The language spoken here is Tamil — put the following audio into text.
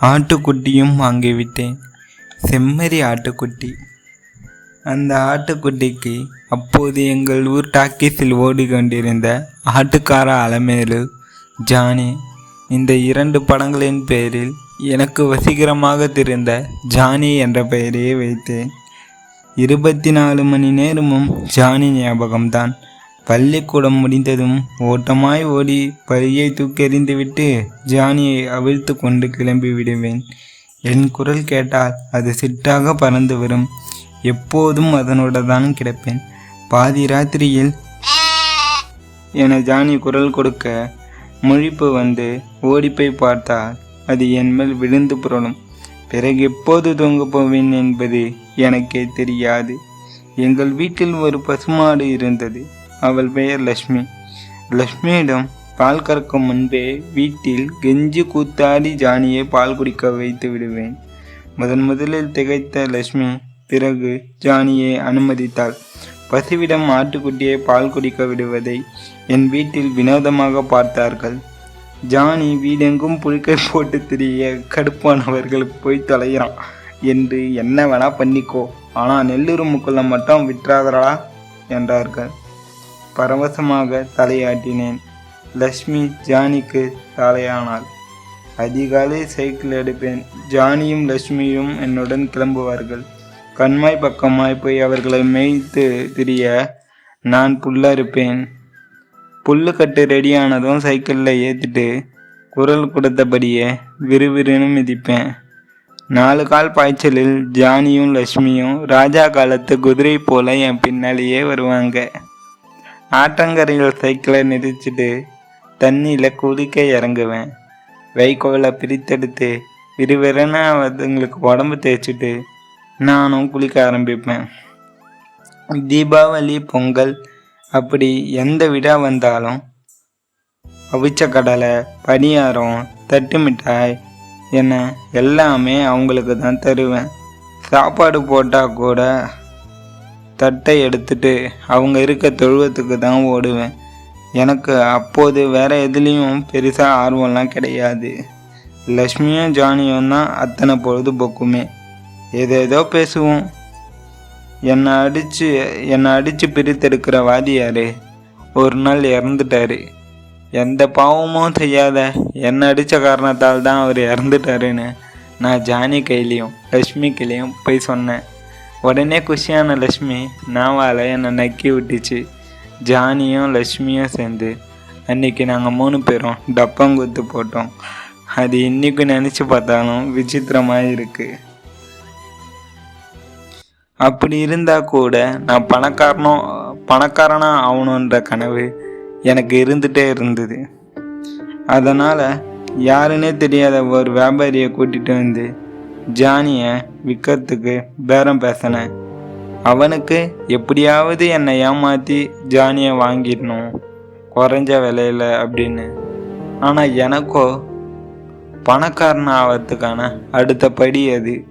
ஆட்டுக்குட்டியும் வாங்கிவிட்டேன் செம்மறி ஆட்டுக்குட்டி. அந்த ஆட்டுக்குட்டிக்கு அப்போது எங்கள் ஊர் டாக்கீஸில் ஓடிக்கொண்டிருந்த ஆட்டுக்கார அலமேலு ஜானி இந்த இரண்டு படங்களின் பெயரில் எனக்கு வசீகரமாக தெரிந்த ஜானி என்ற பெயரையே வைத்தேன். இருபத்தி நாலு மணி நேரமும் ஜானி ஞாபகம்தான். பள்ளிக்கூடம் முடிந்ததும் ஓட்டமாய் ஓடி பழியை தூக்கெறிந்துவிட்டு ஜானியை அவிழ்த்து கொண்டு கிளம்பி விடுவேன். என் குரல் கேட்டால் அது சிட்டாக பறந்து வரும். எப்போதும் அதனோட தான் கிடப்பேன். பாதி ராத்திரியில் என ஜானி குரல் கொடுக்க முழிப்பு வந்து ஓடிப்போய் பார்த்தால் அது என் மேல் விழுந்து புரளும். பிறகு எப்போது தூங்கப் போவேன் என்பது எனக்கே தெரியாது. எங்கள் வீட்டில் ஒரு பசுமாடு இருந்தது. அவள் பெயர் லக்ஷ்மி. லக்ஷ்மியிடம் பால் கறக்கும் முன்பே வீட்டில் கெஞ்சி கூத்தாடி ஜானியை பால் குடிக்க வைத்து விடுவேன். முதன் முதலில் திகைத்த லக்ஷ்மி பிறகு ஜானியை அனுமதித்தாள். பசுவிடம் ஆட்டுக்குட்டியை பால் குடிக்க விடுவதை என் வீட்டில் வினோதமாக பார்த்தார்கள். ஜானி வீடெங்கும் புழுக்கை போட்டு திரிய கடுப்பானவர்கள் போய் தொலைகிறான். என்று என்ன வேணா பண்ணிக்கோ. ஆனால் நெல்லுருமுக்குள்ள மட்டும் விட்டுறாதடா என்றார்கள். பரவசமாக தலையாட்டினேன். லக்ஷ்மி ஜானிக்கு தலையானாள் அதிகாலை சைக்கிள் எடுப்பேன். ஜானியும் லக்ஷ்மியும் என்னுடன் கிளம்புவார்கள். கண்மாய் பக்கமாய் போய் அவர்களை மேய்த்து திரிய நான் புல்லா இருப்பேன் புல்லுக்கட்டு ரெடியானதும் சைக்கிளில் ஏற்றிட்டு குரல் கொடுத்தபடியே விறுவிறுன்னு மிதிப்பேன். நாலு கால் பாய்ச்சலில் ஜானியும் லக்ஷ்மியும் ராஜா காலத்து குதிரை போல என் பின்னாலேயே வருவாங்க. ஆற்றங்கரையில் சைக்கிளை நிறுத்திட்டு தண்ணியில் குளிக்க இறங்குவேன். வைக்கோலை பிரித்தெடுத்து விறுவிறுன அதுங்களுக்கு உடம்பு தேய்ச்சிட்டு நானும் குளிக்க ஆரம்பிப்பேன். தீபாவளி பொங்கல் அப்படி எந்த விழா வந்தாலும் அவிச்ச கடலை பணியாரம் தட்டு மிட்டாய் என எல்லாமே அவங்களுக்கு தான் தருவேன். சாப்பாடு போட்டால் கூட தட்டை எடுத்துட்டு அவங்க இருக்க தொழுவத்துக்கு தான் ஓடுவேன். எனக்கு அப்போது வேற எதுலேயும் பெருசாக ஆர்வம்லாம் கிடையாது. லக்ஷ்மியும் ஜானியும் தான் அத்தனை பொழுதுபோக்குமே. ஏதேதோ பேசுவோம். என்னை அடித்து என்னை அடித்து பிரித்தெடுக்கிற வாதியார் ஒரு நாள் இறந்துட்டாரு. எந்த பாவமும் செய்யாத என்னை அடித்த காரணத்தால் தான் அவர் இறந்துட்டாருன்னு நான் ஜானி கையிலையும் லக்ஷ்மி கையிலையும் போய் சொன்னேன். உடனே குஷியான லக்ஷ்மி நாவால் என்னை நக்கி விட்டுச்சு. ஜானியும் லக்ஷ்மியும் சேர்ந்து அன்னைக்கு நாங்கள் மூணு பேரும் டப்பங்குத்து போட்டோம். அது இன்றைக்கும் நினச்சி பார்த்தாலும் விசித்திரமாக இருக்குது அப்படி இருந்தால் கூட நான் பணக்காரனும் பணக்காரனாக ஆகணுன்ற கனவு எனக்கு இருந்துகிட்டே இருந்தது. அதனால் யாருன்னே தெரியாத ஒரு வியாபாரியை கூட்டிகிட்டு வந்து ஜானியை விற்கிறதுக்கு பேரம் பேசினேன். அவனுக்கு எப்படியாவது என்னை ஏமாற்றி ஜானியை வாங்கிடணும் குறைஞ்ச விலையில அப்படின்னு. ஆனால் எனக்கோ பணக்காரன் ஆகிறதுக்கான அடுத்த படி அது.